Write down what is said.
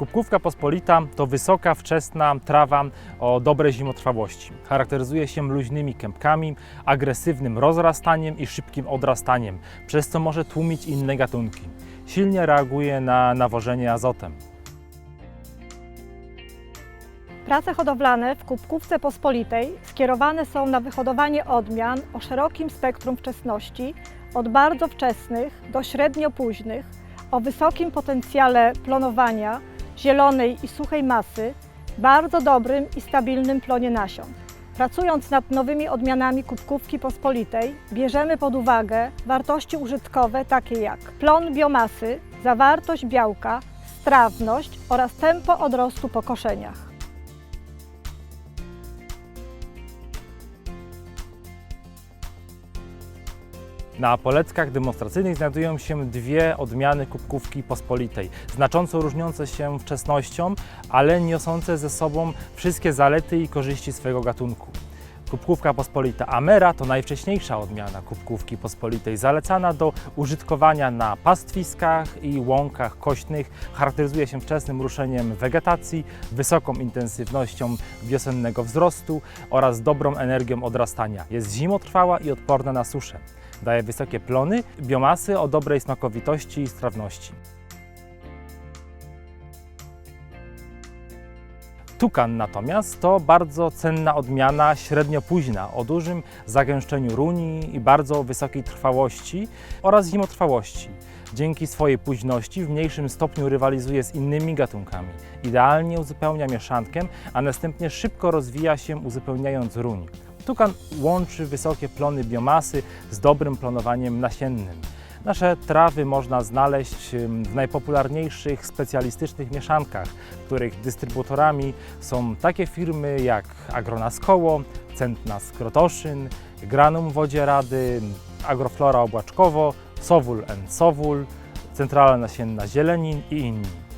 Kubkówka pospolita to wysoka, wczesna trawa o dobrej zimotrwałości. Charakteryzuje się luźnymi kępkami, agresywnym rozrastaniem i szybkim odrastaniem, przez co może tłumić inne gatunki. Silnie reaguje na nawożenie azotem. Prace hodowlane w kubkówce pospolitej skierowane są na wyhodowanie odmian o szerokim spektrum wczesności, od bardzo wczesnych do średnio późnych, o wysokim potencjale plonowania, zielonej i suchej masy, bardzo dobrym i stabilnym plonie nasion. Pracując nad nowymi odmianami kubkówki pospolitej, bierzemy pod uwagę wartości użytkowe takie jak plon biomasy, zawartość białka, strawność oraz tempo odrostu po koszeniach. Na poleckach demonstracyjnych znajdują się dwie odmiany kubkówki pospolitej, znacząco różniące się wczesnością, ale niosące ze sobą wszystkie zalety i korzyści swojego gatunku. Kubkówka pospolita Amera to najwcześniejsza odmiana kubkówki pospolitej, zalecana do użytkowania na pastwiskach i łąkach kośnych. Charakteryzuje się wczesnym ruszeniem wegetacji, wysoką intensywnością wiosennego wzrostu oraz dobrą energią odrastania. Jest zimotrwała i odporna na suszę. Daje wysokie plony, biomasy o dobrej smakowitości i strawności. Tukan natomiast to bardzo cenna odmiana średnio późna o dużym zagęszczeniu runi i bardzo wysokiej trwałości oraz zimotrwałości. Dzięki swojej późności w mniejszym stopniu rywalizuje z innymi gatunkami. Idealnie uzupełnia mieszankę, a następnie szybko rozwija się uzupełniając ruń. Tukan łączy wysokie plony biomasy z dobrym plonowaniem nasiennym. Nasze trawy można znaleźć w najpopularniejszych specjalistycznych mieszankach, których dystrybutorami są takie firmy jak Agronas Koło, Centnas Krotoszyn, Granum Wodzie Rady, Agroflora Obłaczkowo, Sowul Sowul, Centrala Nasienna Zielenin i inni.